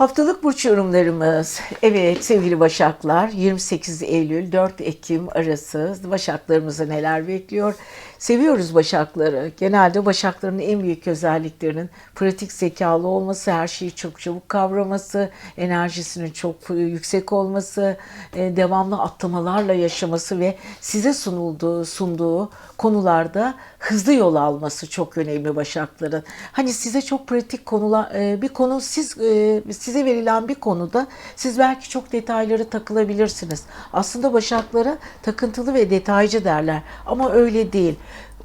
Haftalık burç yorumlarımız. Evet sevgili Başaklar 28 Eylül 4 Ekim arası Başaklarımızı neler bekliyor? Seviyoruz Başakları. Genelde Başakların en büyük özelliklerinin pratik zekalı olması, her şeyi çok çabuk kavraması, enerjisinin çok yüksek olması, e, devamlı atlamalarla yaşaması ve size sunulduğu, sunduğu konularda hızlı yol alması çok önemli Başakların. Hani size çok pratik konular, e, bir konu siz e, size verilen bir konuda siz belki çok detaylara takılabilirsiniz. Aslında Başaklara takıntılı ve detaycı derler ama öyle değil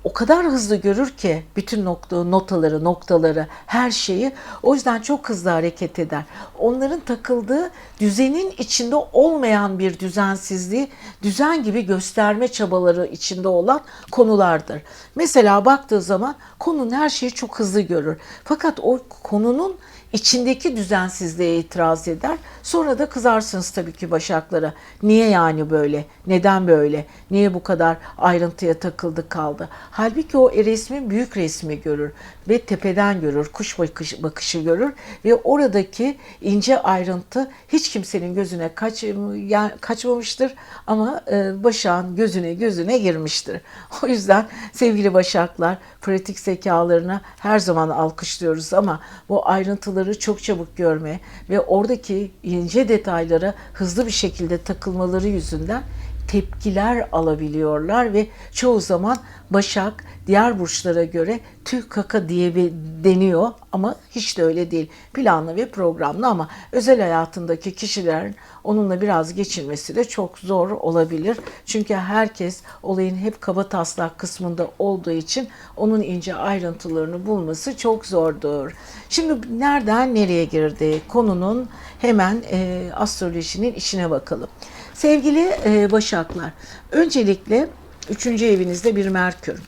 o kadar hızlı görür ki bütün nokta, notaları, noktaları, her şeyi. O yüzden çok hızlı hareket eder. Onların takıldığı düzenin içinde olmayan bir düzensizliği düzen gibi gösterme çabaları içinde olan konulardır. Mesela baktığı zaman konunun her şeyi çok hızlı görür. Fakat o konunun içindeki düzensizliğe itiraz eder. Sonra da kızarsınız tabii ki başaklara. Niye yani böyle? Neden böyle? Niye bu kadar ayrıntıya takıldı kaldı? Halbuki o resmin büyük resmi görür ve tepeden görür, kuş bakış, bakışı görür ve oradaki ince ayrıntı hiç kimsenin gözüne kaç, yani kaçmamıştır ama e, Başak'ın gözüne gözüne girmiştir. O yüzden sevgili Başaklar pratik zekalarına her zaman alkışlıyoruz ama bu ayrıntıları çok çabuk görme ve oradaki ince detaylara hızlı bir şekilde takılmaları yüzünden tepkiler alabiliyorlar ve çoğu zaman Başak diğer burçlara göre tüh kaka diye bir deniyor ama hiç de öyle değil. Planlı ve programlı ama özel hayatındaki kişilerin onunla biraz geçirmesi de çok zor olabilir. Çünkü herkes olayın hep kaba taslak kısmında olduğu için onun ince ayrıntılarını bulması çok zordur. Şimdi nereden nereye girdi? Konunun hemen e, astrolojinin içine bakalım. Sevgili e, Başaklar, öncelikle üçüncü evinizde bir Merkür.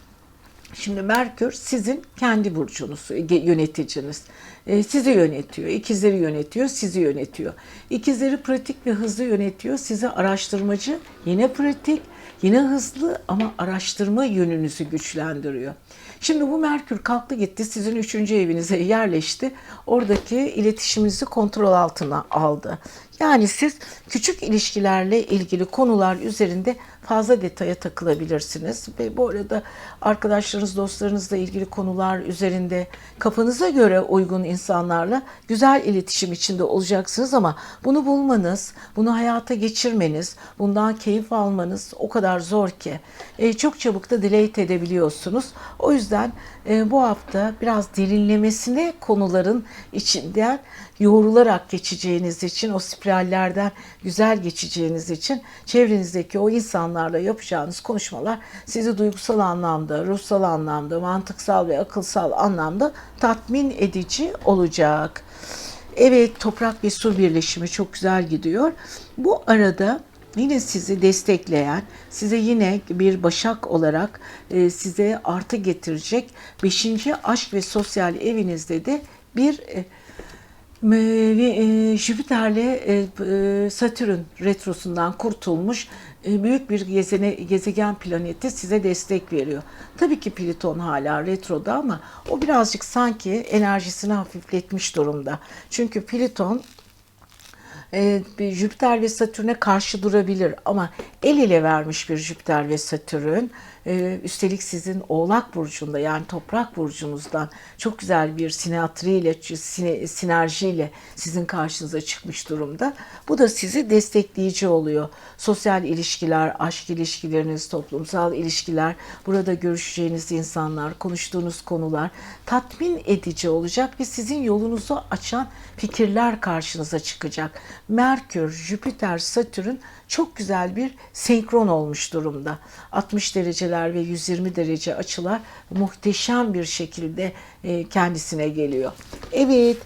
Şimdi Merkür sizin kendi burcunuz, yöneticiniz. E, sizi yönetiyor, ikizleri yönetiyor, sizi yönetiyor. İkizleri pratik ve hızlı yönetiyor, sizi araştırmacı, yine pratik, yine hızlı ama araştırma yönünüzü güçlendiriyor. Şimdi bu Merkür kalktı gitti sizin üçüncü evinize yerleşti. Oradaki iletişiminizi kontrol altına aldı. Yani siz küçük ilişkilerle ilgili konular üzerinde fazla detaya takılabilirsiniz. Ve bu arada arkadaşlarınız, dostlarınızla ilgili konular üzerinde kafanıza göre uygun insanlarla güzel iletişim içinde olacaksınız ama bunu bulmanız, bunu hayata geçirmeniz, bundan keyif almanız o kadar zor ki. E, çok çabuk da delete edebiliyorsunuz. O yüzden e, bu hafta biraz derinlemesine konuların içinden yoğrularak geçeceğiniz için, o spirallerden güzel geçeceğiniz için çevrenizdeki o insanlarla yapacağınız konuşmalar sizi duygusal anlamda, ruhsal anlamda, mantıksal ve akılsal anlamda tatmin edici olacak. Evet toprak ve su birleşimi çok güzel gidiyor. Bu arada yine sizi destekleyen, size yine bir başak olarak e, size artı getirecek 5. aşk ve sosyal evinizde de bir e, Jüpiter'le Satürn retrosundan kurtulmuş büyük bir gezene, gezegen planeti size destek veriyor. Tabii ki Plüton hala retroda ama o birazcık sanki enerjisini hafifletmiş durumda. Çünkü Plüton e, Jüpiter ve Satürn'e karşı durabilir ama el ele vermiş bir Jüpiter ve Satürn e, üstelik sizin Oğlak burcunda yani Toprak burcunuzdan çok güzel bir sineatriyle, sine, sinerjiyle sizin karşınıza çıkmış durumda. Bu da sizi destekleyici oluyor. Sosyal ilişkiler, aşk ilişkileriniz, toplumsal ilişkiler, burada görüşeceğiniz insanlar, konuştuğunuz konular tatmin edici olacak ve sizin yolunuzu açan fikirler karşınıza çıkacak. Merkür, Jüpiter, Satürn çok güzel bir senkron olmuş durumda. 60 dereceler ve 120 derece açılar muhteşem bir şekilde e, kendisine geliyor. Evet.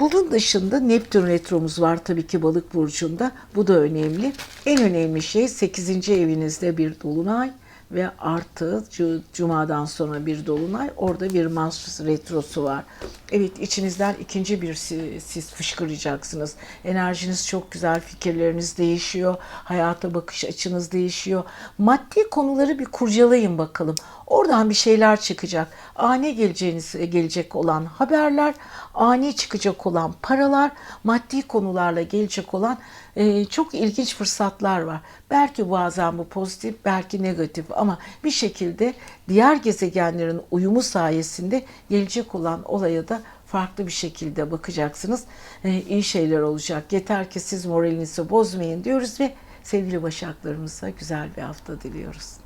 Bunun dışında Neptün retromuz var tabii ki balık burcunda. Bu da önemli. En önemli şey 8. evinizde bir dolunay ve artı cu- cumadan sonra bir dolunay orada bir Mars retrosu var. Evet içinizden ikinci bir si- siz fışkıracaksınız. Enerjiniz çok güzel, fikirleriniz değişiyor, hayata bakış açınız değişiyor. Maddi konuları bir kurcalayın bakalım. Oradan bir şeyler çıkacak. Ani geleceğiniz gelecek olan haberler, ani çıkacak olan paralar, maddi konularla gelecek olan e, çok ilginç fırsatlar var. Belki bazen bu pozitif, belki negatif ama bir şekilde diğer gezegenlerin uyumu sayesinde gelecek olan olaya da farklı bir şekilde bakacaksınız. E, iyi şeyler olacak. Yeter ki siz moralinizi bozmayın diyoruz ve sevgili başaklarımıza güzel bir hafta diliyoruz.